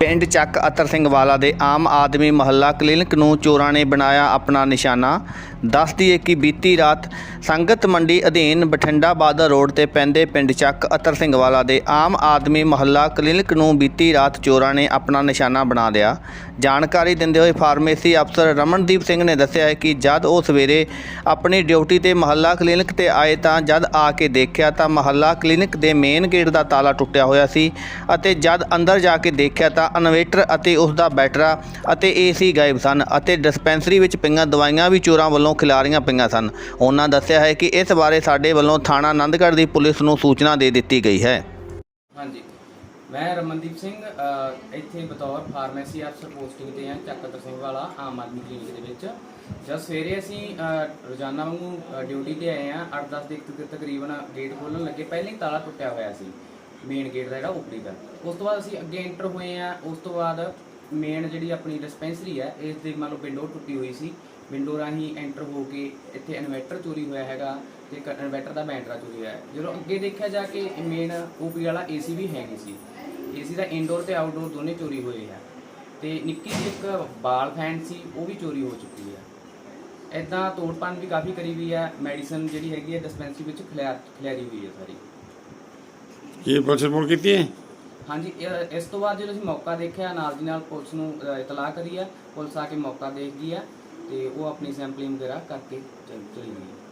ਪਿੰਡ ਚੱਕ ਅਤਰ ਸਿੰਘ ਵਾਲਾ ਦੇ ਆਮ ਆਦਮੀ ਮਹੱਲਾ ਕਲੀਨਿਕ ਨੂੰ ਚੋਰਾਂ ਨੇ ਬਣਾਇਆ ਆਪਣਾ ਨਿਸ਼ਾਨਾ। ਦੱਸ ਦਈਏ ਕਿ ਬੀਤੀ ਰਾਤ ਸੰਗਤ ਮੰਡੀ ਅਧੀਨ ਬਠਿੰਡਾ ਬਾਦਰ ਰੋਡ ਤੇ ਪੈਂਦੇ ਪਿੰਡ ਚੱਕ ਅਤਰ ਸਿੰਘ ਵਾਲਾ ਦੇ ਆਮ ਆਦਮੀ ਮਹੱਲਾ ਕਲੀਨਿਕ ਨੂੰ ਬੀਤੀ ਰਾਤ ਚੋਰਾਂ ਨੇ ਆਪਣਾ ਨਿਸ਼ਾਨਾ ਬਣਾ ਲਿਆ। ਜਾਣਕਾਰੀ ਦਿੰਦੇ ਹੋਏ ਫਾਰਮੇਸੀ ਅਫਸਰ ਰਮਨਦੀਪ ਸਿੰਘ ਨੇ ਦੱਸਿਆ ਹੈ ਕਿ ਜਦ ਉਹ ਸਵੇਰੇ ਆਪਣੀ ਡਿਊਟੀ ਤੇ ਮਹੱਲਾ ਕਲੀਨਿਕ ਤੇ ਆਏ ਤਾਂ ਜਦ ਆ ਕੇ ਦੇਖਿਆ ਤਾਂ ਮਹੱਲਾ ਕਲੀਨਿਕ ਦੇ ਮੇਨ ਗੇਟ ਦਾ ਤਾਲਾ ਟੁੱਟਿਆ ਹੋਇਆ ਸੀ ਅਤੇ ਜਦ ਅੰਦਰ ਜਾ ਕੇ ਦੇਖਿਆ ਤਾਂ ਇਨਵੇਟਰ ਅਤੇ ਉਸ ਦਾ ਬੈਟਰਾ ਅਤੇ ਏਸੀ ਗਾਇਬ ਸਨ ਅਤੇ ਡਿਸਪੈਂਸਰੀ ਵਿੱਚ ਪਈਆਂ ਦਵਾਈਆਂ ਵੀ ਚੋਰਾਂ ਵੱਲੋਂ ਖਿਲਾਰੀਆਂ ਪਈਆਂ ਸਨ। ਉਹਨਾਂ ਦੱਸਿਆ ਹੈ ਕਿ ਇਸ ਬਾਰੇ ਸਾਡੇ ਵੱਲੋਂ ਥਾਣਾ ਆਨੰਦਗੜ੍ਹ ਦੀ ਪੁਲਿਸ ਨੂੰ ਸੂਚਨਾ ਦੇ ਦਿੱਤੀ ਗਈ ਹੈ। ਹਾਂਜੀ। ਮੈਂ ਰਮਨਦੀਪ ਸਿੰਘ ਅ, ਇੱਥੇ ਬਤੌਰ ਫਾਰਮੇਸੀ ਅਫਸਰ ਪੋਸਟਿੰਗ ਤੇ ਹਾਂ ਚੱਕਰ ਸਿੰਘ ਵਾਲਾ ਆਮ ਆਦਮੀ ਕਲੀਨਿਕ ਦੇ ਵਿੱਚ। ਜਦ ਸਵੇਰੇ ਅਸੀਂ ਅ, ਰੋਜ਼ਾਨਾ ਵਾਂਗੂ ਡਿਊਟੀ ਤੇ ਆਏ ਹਾਂ 8-10 ਦੇ ਤਕ- ਤਕਰੀਬਨ ਗੇਟ ਖੋਲਣ ਲੱਗੇ ਪਹਿਲਾਂ ਹੀ ਤਾਲਾ ਟੁੱਟਿਆ ਹੋਇਆ ਸੀ। ਮੇਨ ਗੇਟ ਦਾ ਜਿਹੜਾ ਉਪਰੀ ਦਾ ਉਸ ਤੋਂ ਬਾਅਦ ਅਸੀਂ ਅੱਗੇ ਐਂਟਰ ਹੋਏ ਹਾਂ ਉਸ ਤੋਂ ਬਾਅਦ ਮੇਨ ਜਿਹੜੀ ਆਪਣੀ ਡਿਸਪੈਂਸਰੀ ਹੈ ਇਸ ਦੀ ਮੰਨ ਲਓ ਵਿੰਡੋ ਟੁੱਟੀ ਹੋਈ ਸੀ। ਵਿੰਡੋ ਰਾਹੀਂ ਐਂਟਰ ਹੋ ਕੇ ਇੱਥੇ ਇਨਵਰਟਰ ਚੋਰੀ ਹੋਇਆ ਹੈਗਾ ਤੇ ਇੱਕ ਇਨਵਰਟਰ ਦਾ ਬੈਟਰਾ ਚੋਰੀ ਹੋਇਆ। ਹੈ। ਜਦੋਂ ਅੱਗੇ ਦੇਖਿਆ ਜਾ ਕੇ ਮੇਨ ਓਪੀ ਵਾਲਾ ਏਸੀ ਵੀ ਹੈ ਨਹੀਂ ਸੀ। ਏਸੀ ਦਾ ਇਨਡੋਰ ਤੇ ਆਊਟਡੋਰ ਦੋਨੇ ਚੋਰੀ ਹੋਏ ਆ। ਤੇ ਨਿੱਕੀ ਜਿਹੀ ਇੱਕ ਬਾਲ ਫੈਨ ਸੀ, ਉਹ ਵੀ ਚੋਰੀ ਹੋ ਚੁੱਕੀ ਹੈ ਇਦਾਂ ਤੋੜਪਾਨ ਵੀ ਕਾਫੀ ਕਰੀ ਹੋਈ ਹੈ ਮੈਡੀਸਨ ਜਿਹੜੀ ਹੈਗੀ ਹੈ ਡਿਸਪੈਂਸਰੀ ਵਿੱਚ ਖਿਲਾਰ ਖਿਲਾਰੀ ਹੋਈ ਹੈ ਸਾਰੀ। ਕੀ ਪੁਲਿਸ ਰਿਪੋਰਟ ਕੀਤੀ ਹੈ? ਹਾਂਜੀ ਇਹ- ਇਸ ਤੋਂ ਬਾਅਦ ਜਦੋਂ ਅਸੀਂ ਮੌਕਾ ਦੇਖਿਆ ਨਾਲ ਦੀ ਨਾਲ ਪੁਲਿਸ ਨੂੰ ਅ, ਇਤਲਾਹ ਕਰੀ ਹੈ। ਪੁਲਿਸ ਆ ਕੇ ਮੌਕਾ ਦੇਖ ਗਈ ਹੈ ਤੇ ਉਹ ਆਪਣੀ ਸੈਂਪਲਿੰਗ ਵਗੈਰਾ ਕਰਕੇ ਚਲ- ਚਲੀ ਗਈ ਹੈ।